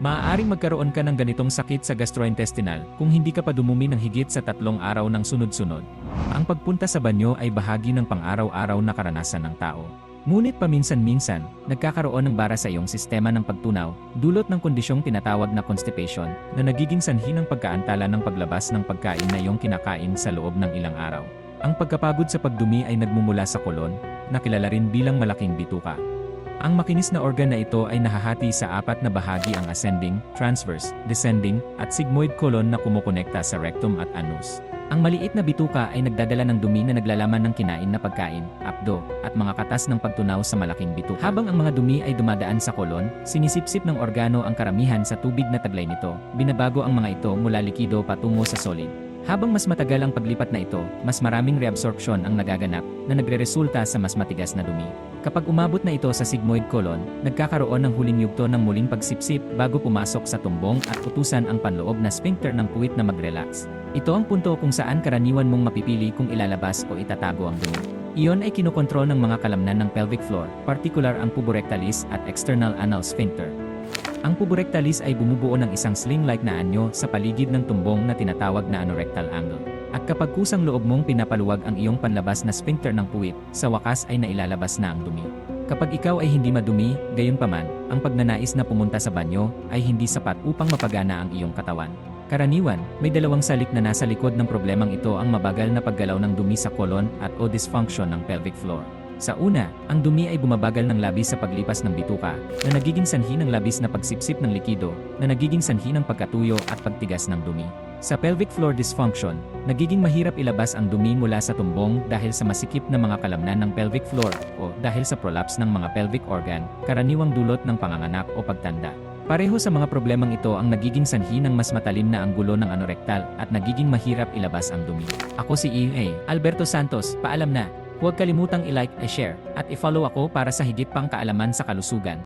Maaaring magkaroon ka ng ganitong sakit sa gastrointestinal kung hindi ka pa dumumi ng higit sa tatlong araw ng sunod-sunod. Ang pagpunta sa banyo ay bahagi ng pang-araw-araw na karanasan ng tao. Ngunit paminsan-minsan, nagkakaroon ng bara sa iyong sistema ng pagtunaw, dulot ng kondisyong tinatawag na constipation, na nagiging sanhi ng pagkaantala ng paglabas ng pagkain na iyong kinakain sa loob ng ilang araw. Ang pagkapagod sa pagdumi ay nagmumula sa kolon, na kilala rin bilang malaking bituka. Ang makinis na organ na ito ay nahahati sa apat na bahagi ang ascending, transverse, descending, at sigmoid colon na kumukonekta sa rectum at anus. Ang maliit na bituka ay nagdadala ng dumi na naglalaman ng kinain na pagkain, apdo, at mga katas ng pagtunaw sa malaking bituka. Habang ang mga dumi ay dumadaan sa kolon, sinisipsip ng organo ang karamihan sa tubig na taglay nito, binabago ang mga ito mula likido patungo sa solid. Habang mas matagal ang paglipat na ito, mas maraming reabsorption ang nagaganap na nagreresulta sa mas matigas na dumi. Kapag umabot na ito sa sigmoid colon, nagkakaroon ng huling yugto ng muling pagsipsip bago pumasok sa tumbong at utusan ang panloob na sphincter ng puwit na mag-relax. Ito ang punto kung saan karaniwan mong mapipili kung ilalabas o itatago ang dumi. Iyon ay kinokontrol ng mga kalamnan ng pelvic floor, particular ang puborectalis at external anal sphincter. Ang puborectalis ay bumubuo ng isang sling-like na anyo sa paligid ng tumbong na tinatawag na anorectal angle. At kapag kusang loob mong pinapaluwag ang iyong panlabas na sphincter ng puwit, sa wakas ay nailalabas na ang dumi. Kapag ikaw ay hindi madumi, gayunpaman, ang pagnanais na pumunta sa banyo ay hindi sapat upang mapagana ang iyong katawan. Karaniwan, may dalawang salik na nasa likod ng problemang ito ang mabagal na paggalaw ng dumi sa colon at o dysfunction ng pelvic floor. Sa una, ang dumi ay bumabagal ng labis sa paglipas ng bituka, na nagiging sanhi ng labis na pagsipsip ng likido, na nagiging sanhi ng pagkatuyo at pagtigas ng dumi. Sa pelvic floor dysfunction, nagiging mahirap ilabas ang dumi mula sa tumbong dahil sa masikip na mga kalamnan ng pelvic floor o dahil sa prolapse ng mga pelvic organ, karaniwang dulot ng panganganak o pagtanda. Pareho sa mga problemang ito ang nagiging sanhi ng mas matalim na anggulo ng anorektal at nagiging mahirap ilabas ang dumi. Ako si EA, Alberto Santos, paalam na. Huwag kalimutang i-like, i-share, at i-follow ako para sa higit pang kaalaman sa kalusugan.